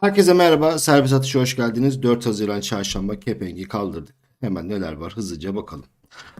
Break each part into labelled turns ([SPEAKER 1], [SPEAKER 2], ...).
[SPEAKER 1] Herkese merhaba. Servis Atış'a hoş geldiniz. 4 Haziran Çarşamba kepengi kaldırdık. Hemen neler var hızlıca bakalım.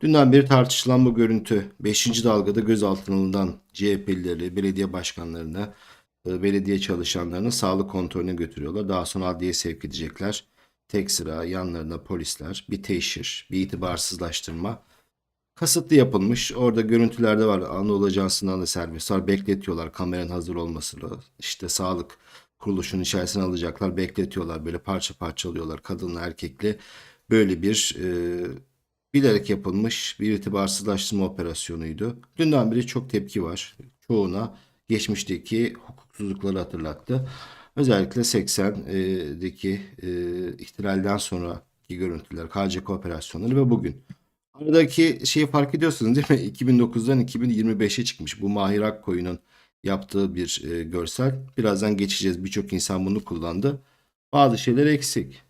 [SPEAKER 1] Dünden beri tartışılan bu görüntü 5. dalgada gözaltına alınan CHP'lileri, belediye başkanlarını, e, belediye çalışanlarını sağlık kontrolüne götürüyorlar. Daha sonra adliyeye sevk edecekler. Tek sıra yanlarında polisler, bir teşhir, bir itibarsızlaştırma. Kasıtlı yapılmış. Orada görüntülerde var. Anadolu Ajansı'ndan da servis var. Bekletiyorlar kameranın hazır olmasını. İşte sağlık kuruluşun içerisine alacaklar. Bekletiyorlar. Böyle parça parça alıyorlar. Kadınla erkekle. Böyle bir e, bilerek yapılmış bir itibarsızlaştırma operasyonuydu. Dünden beri çok tepki var. Çoğuna geçmişteki hukuksuzlukları hatırlattı. Özellikle 80'deki e, ihtilalden sonraki görüntüler, KCK operasyonları ve bugün. Aradaki şeyi fark ediyorsunuz değil mi? 2009'dan 2025'e çıkmış bu Mahir Akkoyun'un yaptığı bir e, görsel. Birazdan geçeceğiz. Birçok insan bunu kullandı. Bazı şeyler eksik.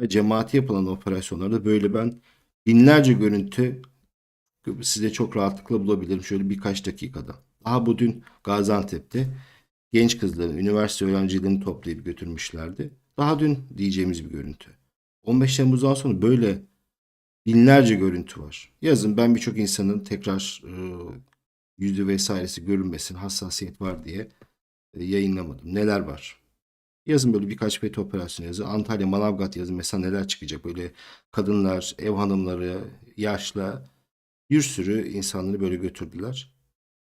[SPEAKER 1] Ya cemaati yapılan operasyonlarda böyle ben binlerce görüntü size çok rahatlıkla bulabilirim şöyle birkaç dakikada. Daha bu dün Gaziantep'te genç kızların, üniversite öğrencilerini toplayıp götürmüşlerdi. Daha dün diyeceğimiz bir görüntü. 15 Temmuz'dan sonra böyle binlerce görüntü var. Yazın ben birçok insanın tekrar e, yüzü vesairesi görünmesin, hassasiyet var diye e, yayınlamadım. Neler var? Yazın böyle birkaç FETÖ operasyonu yazın. Antalya, Manavgat yazın. Mesela neler çıkacak? Böyle kadınlar, ev hanımları, yaşlı bir sürü insanları böyle götürdüler.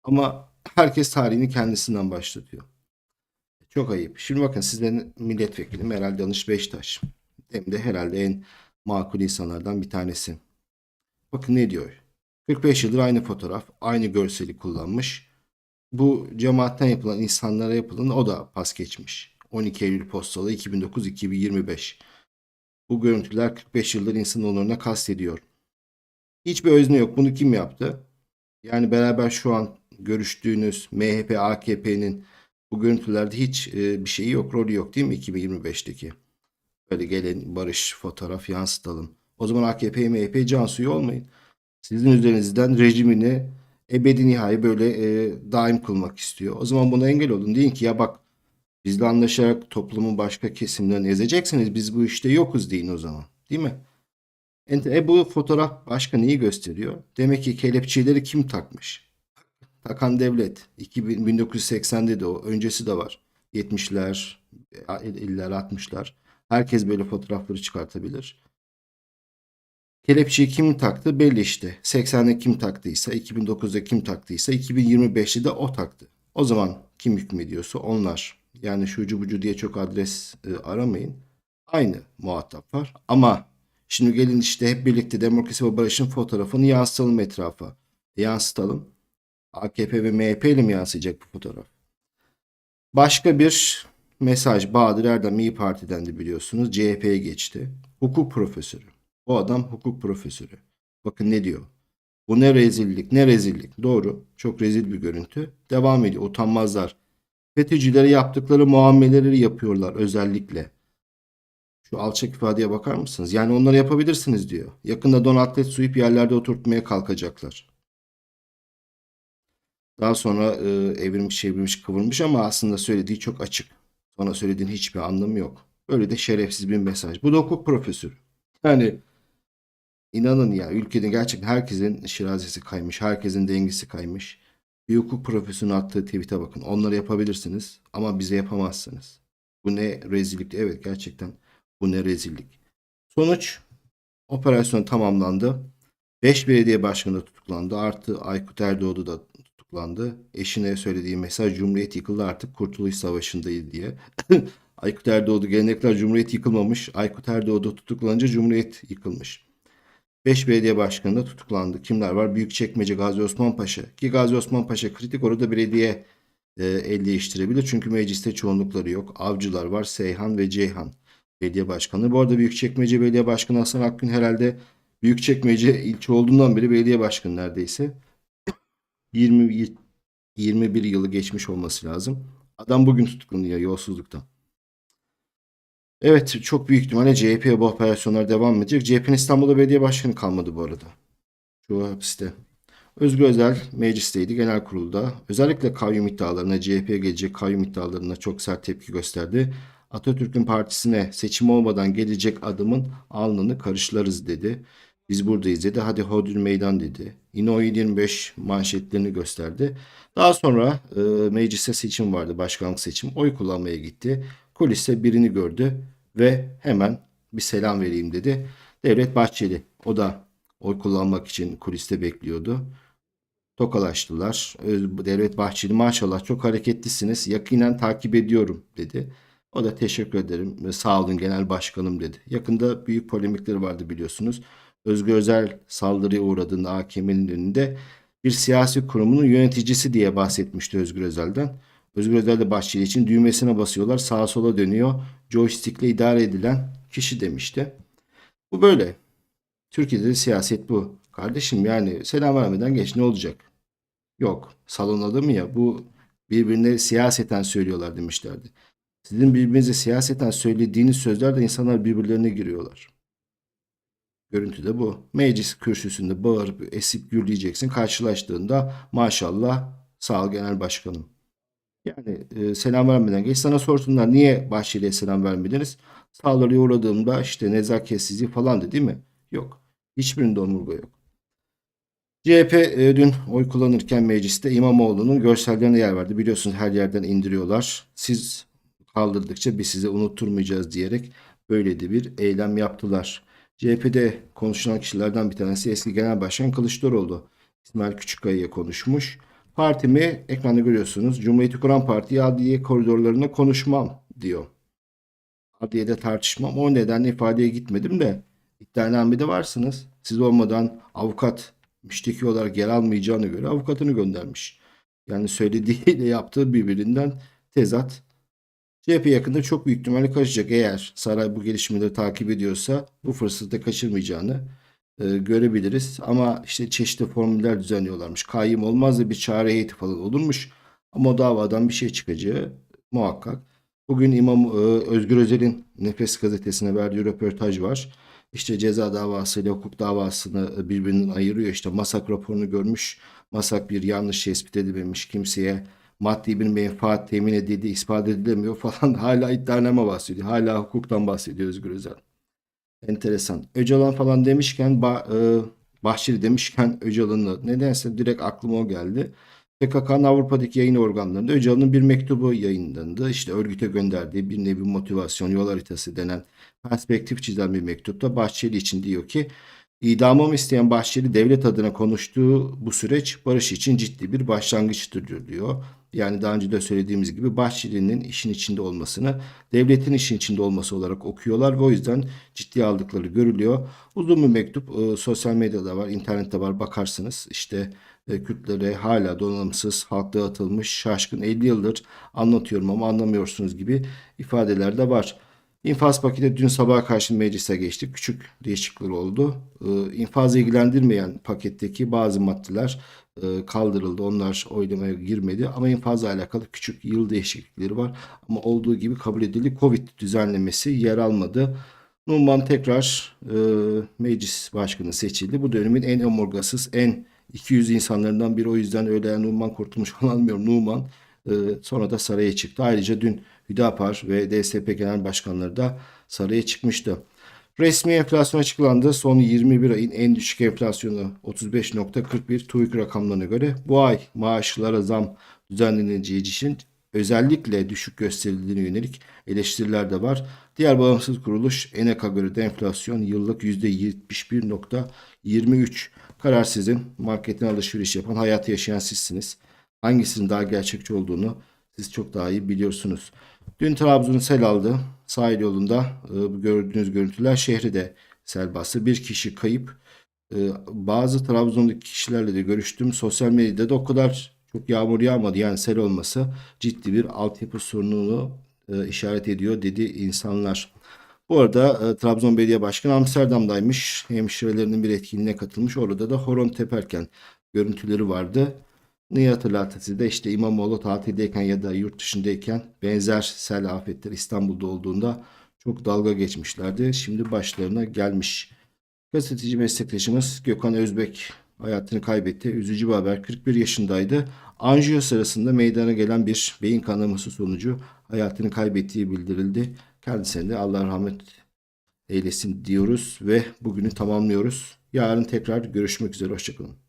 [SPEAKER 1] Ama herkes tarihini kendisinden başlatıyor. Çok ayıp. Şimdi bakın sizlerin milletvekilim Meral Danış Beştaş. Hem de herhalde en makul insanlardan bir tanesi. Bakın ne diyor. 45 yıldır aynı fotoğraf, aynı görseli kullanmış. Bu cemaatten yapılan insanlara yapılan o da pas geçmiş. 12 Eylül postalı 2009-2025. Bu görüntüler 45 yıldır insan onuruna kastediyor. Hiçbir özne yok. Bunu kim yaptı? Yani beraber şu an görüştüğünüz MHP, AKP'nin bu görüntülerde hiç e, bir şeyi yok, rolü yok değil mi 2025'teki? Böyle gelin barış fotoğraf yansıtalım. O zaman AKP, MHP can suyu olmayın. Sizin üzerinizden rejimini ebedi nihai böyle e, daim kılmak istiyor. O zaman buna engel olun. Deyin ki ya bak bizle anlaşarak toplumun başka kesimlerini ezeceksiniz. Biz bu işte yokuz deyin o zaman. Değil mi? E bu fotoğraf başka neyi gösteriyor? Demek ki kelepçeleri kim takmış? Takan devlet. 2000, 1980'de de o. Öncesi de var. 70'ler, 50'ler, 60'lar. Herkes böyle fotoğrafları çıkartabilir. Kelepçeyi kim taktı belli işte. 80'de kim taktıysa, 2009'da kim taktıysa, 2025'te de o taktı. O zaman kim hükmediyorsa onlar. Yani şucu bucu diye çok adres e, aramayın. Aynı muhatap var. Ama şimdi gelin işte hep birlikte demokrasi ve barışın fotoğrafını yansıtalım etrafa. Yansıtalım. AKP ve MHP ile mi yansıyacak bu fotoğraf? Başka bir mesaj. Bahadır Erdem İyi Parti'den de biliyorsunuz. CHP'ye geçti. Hukuk profesörü. Bu adam hukuk profesörü. Bakın ne diyor. Bu ne rezillik, ne rezillik. Doğru. Çok rezil bir görüntü. Devam ediyor. Utanmazlar. FETÖ'cülere yaptıkları muameleleri yapıyorlar özellikle. Şu alçak ifadeye bakar mısınız? Yani onları yapabilirsiniz diyor. Yakında Donald Tetsu'yu yerlerde oturtmaya kalkacaklar. Daha sonra e, evrilmiş çevrilmiş kıvırmış ama aslında söylediği çok açık. Sonra söylediğin hiçbir anlamı yok. Böyle de şerefsiz bir mesaj. Bu da hukuk profesörü. Yani inanın ya ülkede gerçekten herkesin şirazesi kaymış. Herkesin dengesi kaymış. Bir hukuk profesörünün attığı tweet'e bakın. Onları yapabilirsiniz ama bize yapamazsınız. Bu ne rezillik. Evet gerçekten bu ne rezillik. Sonuç operasyon tamamlandı. 5 belediye başkanı tutuklandı. Artı Aykut Erdoğdu da tutuklandı. Eşine söylediği mesaj Cumhuriyet yıkıldı artık Kurtuluş Savaşı'ndayız diye. Aykut Erdoğdu gelenekler Cumhuriyet yıkılmamış. Aykut Erdoğdu tutuklanınca Cumhuriyet yıkılmış. 5 belediye başkanı da tutuklandı. Kimler var? Büyükçekmece Gazi Osman Paşa. Ki Gazi Osman Paşa kritik orada belediye e, el değiştirebilir. Çünkü mecliste çoğunlukları yok. Avcılar var. Seyhan ve Ceyhan belediye başkanı. Bu arada Büyükçekmece Belediye Başkanı Hasan Akgün herhalde Büyükçekmece ilçe olduğundan beri belediye başkanı neredeyse. 20 21 yılı geçmiş olması lazım. Adam bugün tutuklanıyor yolsuzluktan. Evet çok büyük ihtimalle CHP'ye bu operasyonlar devam edecek. CHP'nin İstanbul'da belediye başkanı kalmadı bu arada. Şu hapiste. Özgür Özel meclisteydi genel kurulda. Özellikle kayyum iddialarına, CHP'ye gelecek kayyum iddialarına çok sert tepki gösterdi. Atatürk'ün partisine seçim olmadan gelecek adımın alnını karışlarız dedi. Biz buradayız dedi. Hadi hodür meydan dedi. Yine o 25 manşetlerini gösterdi. Daha sonra e, meclise seçim vardı. Başkanlık seçim. Oy kullanmaya gitti. Kuliste birini gördü ve hemen bir selam vereyim dedi. Devlet Bahçeli. O da oy kullanmak için kuliste bekliyordu. Tokalaştılar. Öz- Devlet Bahçeli maşallah çok hareketlisiniz. Yakinen takip ediyorum dedi. O da teşekkür ederim ve sağ olun genel başkanım dedi. Yakında büyük polemikleri vardı biliyorsunuz. Özgür Özel saldırıya uğradığında AKM'nin önünde bir siyasi kurumunun yöneticisi diye bahsetmişti Özgür Özel'den. Özgür Özel de Bahçeli için düğmesine basıyorlar sağa sola dönüyor. Joystick'le idare edilen kişi demişti. Bu böyle. Türkiye'de de siyaset bu. Kardeşim yani selam vermeden geç ne olacak? Yok. Salonladı mı ya? Bu birbirine siyaseten söylüyorlar demişlerdi. Sizin birbirinize siyaseten söylediğiniz sözlerle insanlar birbirlerine giriyorlar. Görüntü de bu. Meclis kürsüsünde bağırıp esip gürleyeceksin. Karşılaştığında maşallah sağ ol genel başkanım. Yani e, selam vermeden geç. Sana sorsunlar niye Bahçeli'ye selam vermediniz? Saldırıya uğradığımda işte nezaketsizliği falandı değil mi? Yok. Hiçbirinde omurga yok. CHP e, dün oy kullanırken mecliste İmamoğlu'nun görsellerine yer verdi. Biliyorsunuz her yerden indiriyorlar. Siz kaldırdıkça biz size unutturmayacağız diyerek böyle de bir eylem yaptılar. CHP'de konuşulan kişilerden bir tanesi eski Genel Başkan Kılıçdaroğlu. İsmail Küçükkaya'ya konuşmuş. Partimi ekranda görüyorsunuz. Cumhuriyeti kuran partiye adliye koridorlarına konuşmam diyor. Adliyede tartışmam. O nedenle ifadeye gitmedim de iddianamede varsınız. Siz olmadan avukat müşteki olarak yer almayacağına göre avukatını göndermiş. Yani söylediğiyle yaptığı birbirinden tezat. CHP yakında çok büyük ihtimalle kaçacak. Eğer saray bu gelişmeleri takip ediyorsa bu fırsatı kaçırmayacağını e, görebiliriz. Ama işte çeşitli formüller düzenliyorlarmış. Kayyım olmaz da bir çare heyeti falan olurmuş. Ama o davadan bir şey çıkacağı muhakkak. Bugün İmam e, Özgür Özel'in Nefes gazetesine verdiği röportaj var. İşte ceza davası ile hukuk davasını birbirinden ayırıyor. İşte Masak raporunu görmüş. Masak bir yanlış tespit edilmemiş kimseye maddi bir menfaat temin edildiği ispat edilemiyor falan. Hala iddianame bahsediyor. Hala hukuktan bahsediyor Özgür Özel. Enteresan. Öcalan falan demişken e, Bahçeli demişken Öcalan'ı nedense direkt aklıma o geldi. PKK'nın Avrupa'daki yayın organlarında Öcalan'ın bir mektubu yayınlandı. İşte örgüte gönderdiği bir nevi motivasyon, yol haritası denen perspektif çizen bir mektupta Bahçeli için diyor ki idamımı isteyen Bahçeli devlet adına konuştuğu bu süreç barış için ciddi bir başlangıçtır diyor. Yani daha önce de söylediğimiz gibi Bahçeli'nin işin içinde olmasını devletin işin içinde olması olarak okuyorlar ve o yüzden ciddiye aldıkları görülüyor. Uzun bir mektup e, sosyal medyada var, internette var bakarsınız. İşte e, Kürtlere hala donanımsız, halk dağıtılmış, şaşkın 50 yıldır anlatıyorum ama anlamıyorsunuz gibi ifadeler de var. İnfaz paketi dün sabaha karşı meclise geçti. Küçük değişiklikler oldu. Ee, infazı ilgilendirmeyen paketteki bazı maddeler e, kaldırıldı. Onlar oylamaya girmedi. Ama infazla alakalı küçük yıl değişiklikleri var. Ama olduğu gibi kabul edildi. Covid düzenlemesi yer almadı. Numan tekrar e, meclis başkanı seçildi. Bu dönemin en omurgasız, en 200 insanlarından biri. O yüzden öyle Numan kurtulmuş falan almıyorum. Numan sonra da saraya çıktı. Ayrıca dün Hüdapar ve DSP Genel Başkanları da saraya çıkmıştı. Resmi enflasyon açıklandı. Son 21 ayın en düşük enflasyonu 35.41 TÜİK rakamlarına göre. Bu ay maaşlara zam düzenleneceği için özellikle düşük gösterildiğine yönelik eleştiriler de var. Diğer bağımsız kuruluş ENEK'a göre de enflasyon yıllık %71.23. Karar sizin. Marketten alışveriş yapan, hayatı yaşayan sizsiniz. Hangisinin daha gerçekçi olduğunu siz çok daha iyi biliyorsunuz. Dün Trabzon'u sel aldı. Sahil yolunda e, gördüğünüz görüntüler şehri de sel bastı. Bir kişi kayıp. E, bazı Trabzon'daki kişilerle de görüştüm. Sosyal medyada da o kadar çok yağmur yağmadı. Yani sel olması ciddi bir altyapı sorununu e, işaret ediyor dedi insanlar. Bu arada e, Trabzon Belediye Başkanı Amsterdam'daymış. Hemşirelerinin bir etkinliğine katılmış. Orada da horon teperken görüntüleri vardı. Neyi hatırlattı size? İşte İmamoğlu tatildeyken ya da yurt dışındayken benzer sel afetleri İstanbul'da olduğunda çok dalga geçmişlerdi. Şimdi başlarına gelmiş. Gazeteci meslektaşımız Gökhan Özbek hayatını kaybetti. Üzücü bir haber. 41 yaşındaydı. Anjiyo sırasında meydana gelen bir beyin kanaması sonucu hayatını kaybettiği bildirildi. Kendisine de Allah rahmet eylesin diyoruz ve bugünü tamamlıyoruz. Yarın tekrar görüşmek üzere. Hoşçakalın.